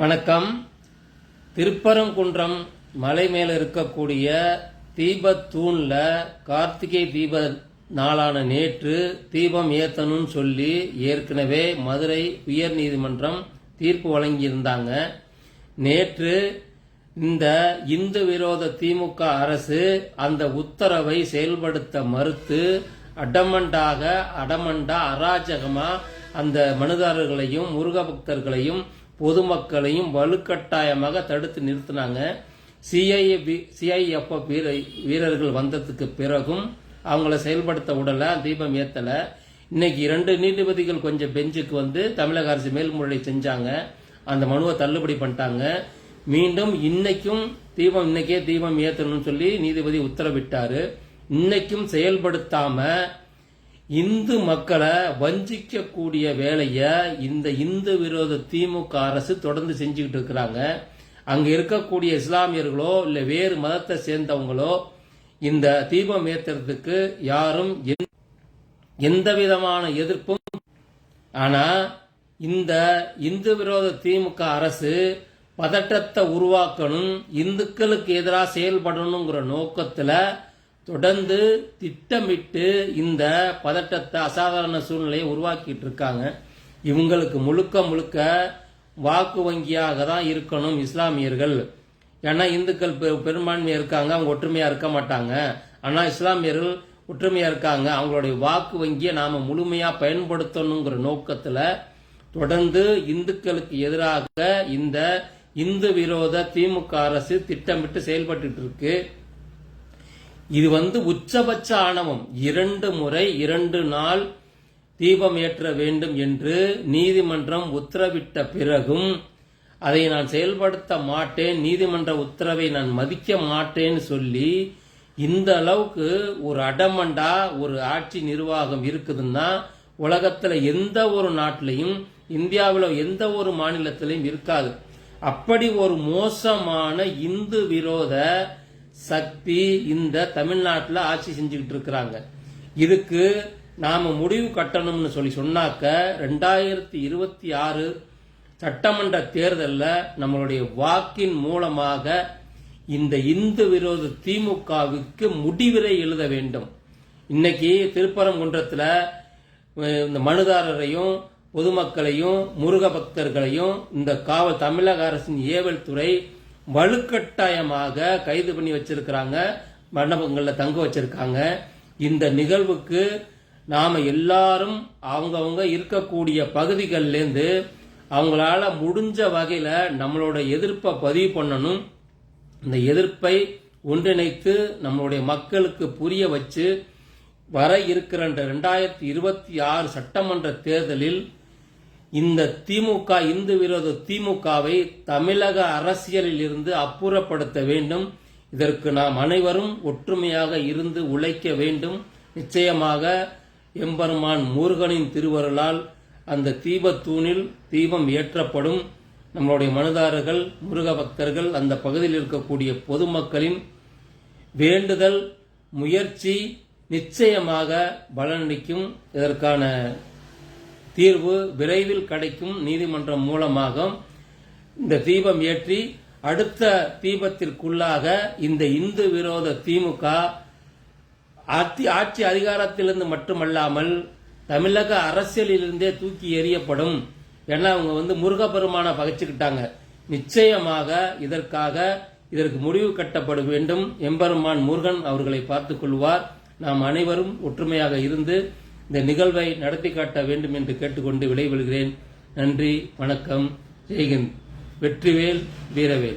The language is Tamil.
வணக்கம். திருப்பரங்குன்றம் மலை மேல இருக்கக்கூடிய தீபத்தூண்ல கார்த்திகை தீப நாளான நேற்று தீபம் ஏத்தணும்னு சொல்லி ஏற்கனவே மதுரை உயர் நீதிமன்றம் தீர்ப்பு வழங்கியிருந்தாங்க. நேற்று இந்த இந்து விரோத திமுக அரசு அந்த உத்தரவை செயல்படுத்த மறுத்து அடமண்டாக அடமண்டா அராஜகமா அந்த மனுதாரர்களையும் முருக பக்தர்களையும் பொதுமக்களையும் வலுக்கட்டாயமாக தடுத்து நிறுத்தினாங்க. சிஐஏ சிஐஎஃப்எஃப் வீர வீரர்கள் வந்ததுக்கு பிறகும் அவங்கள செயல்படுத்த விடல தீபம் ஏத்தல. இன்னைக்கு இரண்டு நீதிபதிகள் கொஞ்சம் பெஞ்சுக்கு வந்து தமிழக அரசு மேல்முறை செஞ்சாங்க. அந்த மனுவை தள்ளுபடி பண்ணிட்டாங்க. மீண்டும் இன்னைக்கும் தீபம் இன்னைக்கே தீபம் ஏத்தணும்னு சொல்லி நீதிபதி உத்தரவிட்டாரு. இன்னைக்கும் செயல்படுத்தாம இந்து மக்களை வஞ்சிக்கக்கூடிய வேலையை இந்த இந்து விரோத திமுக அரசு தொடர்ந்து செஞ்சுக்கிட்டு இருக்கிறாங்க. அங்கே இருக்கக்கூடிய இஸ்லாமியர்களோ இல்லை வேறு மதத்தை சேர்ந்தவங்களோ இந்த தீபம் ஏத்துறதுக்கு யாரும் எந்த- எந்த விதமான எதிர்ப்பும் ஆனால் இந்த இந்து விரோத திமுக அரசு பதட்டத்தை உருவாக்கணும் இந்துக்களுக்கு எதிராக செயல்படணுங்கிற நோக்கத்தில் தொடர்ந்து திட்டமிட்டு இந்த பதட்டத்தை அசாதாரண சூழ்நிலையை உருவாக்கிட்டு இருக்காங்க. இவங்களுக்கு முழுக்க முழுக்க வாக்கு வங்கியாக தான் இருக்கணும் இஸ்லாமியர்கள். ஏன்னா இந்துக்கள் பெரும்பான்மையாக இருக்காங்க அவங்க ஒற்றுமையா இருக்க மாட்டாங்க. ஆனா இஸ்லாமியர்கள் ஒற்றுமையா இருக்காங்க. அவங்களுடைய வாக்கு வங்கியை நாம முழுமையா பயன்படுத்தணுங்கிற நோக்கத்துல தொடர்ந்து இந்துக்களுக்கு எதிராக இந்த இந்து விரோத திமுக அரசு திட்டமிட்டு செயல்பட்டு இருக்கு. இது வந்து உச்சபட்ச ஆணவம். இரண்டு முறை இரண்டு நாள் தீபம் ஏற்ற வேண்டும் என்று நீதிமன்றம் உத்தரவிட்ட பிறகும் அதை நான் செயல்படுத்த மாட்டேன் நீதிமன்ற உத்தரவை நான் மதிக்க மாட்டேன்னு சொல்லி இந்த அளவுக்கு ஒரு அடமண்டா ஒரு ஆட்சி நிர்வாகம் இருக்குதுன்னா உலகத்துல எந்த ஒரு நாட்டிலையும் இந்தியாவில் எந்த ஒரு மாநிலத்திலையும் இருக்காது. அப்படி ஒரு மோசமான இந்து விரோத சக்தி இந்த தமிழ்நாட்டில் ஆட்சி செஞ்சுக்கிட்டு இருக்கிறாங்க. இதுக்கு நாம முடிவு கட்டணும்னு சொல்லி சொன்னாக்க ரெண்டாயிரத்தி இருபத்தி ஆறு சட்டமன்ற தேர்தலில் நம்மளுடைய வாக்கின் மூலமாக இந்த இந்து விரோத திமுகவுக்கு முடிவிரை எழுத வேண்டும். இன்னைக்கு திருப்பரங்குன்றத்தில் இந்த மனுதாரரையும் பொதுமக்களையும் முருக பக்தர்களையும் இந்த காவல் தமிழக அரசின் ஏவல் துறை வலுக்கட்டாயமாக கைது பண்ணி வச்சிருக்கிறாங்க. மண்டபங்களில் தங்க வச்சிருக்காங்க. இந்த நிகழ்வுக்கு நாம் எல்லாரும் அவங்கவுங்க இருக்கக்கூடிய பகுதிகள்லேருந்து அவங்களால முடிஞ்ச வகையில் நம்மளோட எதிர்ப்பை பதிவு பண்ணணும். இந்த எதிர்ப்பை ஒன்றிணைத்து நம்மளுடைய மக்களுக்கு புரிய வச்சு வர இருக்கிற ரெண்டாயிரத்தி இருபத்தி ஆறு சட்டமன்ற தேர்தலில் இந்த திமுக இந்து விரோத திமுகவை தமிழக அரசியலில் இருந்து அப்புறப்படுத்த வேண்டும். இதற்கு நாம் அனைவரும் ஒற்றுமையாக இருந்து உழைக்க வேண்டும். நிச்சயமாக எம்பெருமான் முருகனின் திருவருளால் அந்த தீபத்தூணில் தீபம் ஏற்றப்படும். நம்மளுடைய மனுதாரர்கள் முருக பக்தர்கள் அந்த பகுதியில் இருக்கக்கூடிய பொதுமக்களின் வேண்டுதல் முயற்சி நிச்சயமாக பலனளிக்கும். இதற்கான தீர்வு விரைவில் கிடைக்கும் நீதிமன்றம் மூலமாக இந்த தீபம் ஏற்றி அடுத்த தீபத்திற்குள்ளாக இந்த இந்து விரோத திமுக ஆட்சி ஆட்சி அதிகாரத்திலிருந்து மட்டுமல்லாமல் தமிழக அரசியலிலிருந்தே தூக்கி எறியப்படும் ஏன்னா அவங்க வந்து முருகப்பெருமான பகைச்சுக்கிட்டாங்க. நிச்சயமாக இதற்காக இதற்கு முடிவு கட்டப்பட வேண்டும். எம்பெருமான் முருகன் அவர்களை பார்த்துக் கொள்வார். நாம் அனைவரும் ஒற்றுமையாக இருந்து இந்த நிகழ்வை நடத்தி காட்ட வேண்டும் என்று கேட்டுக்கொண்டு விடைபெறுகிறேன். நன்றி வணக்கம். ஜெய்ஹிந்த். வெற்றிவேல் வீரவேல்.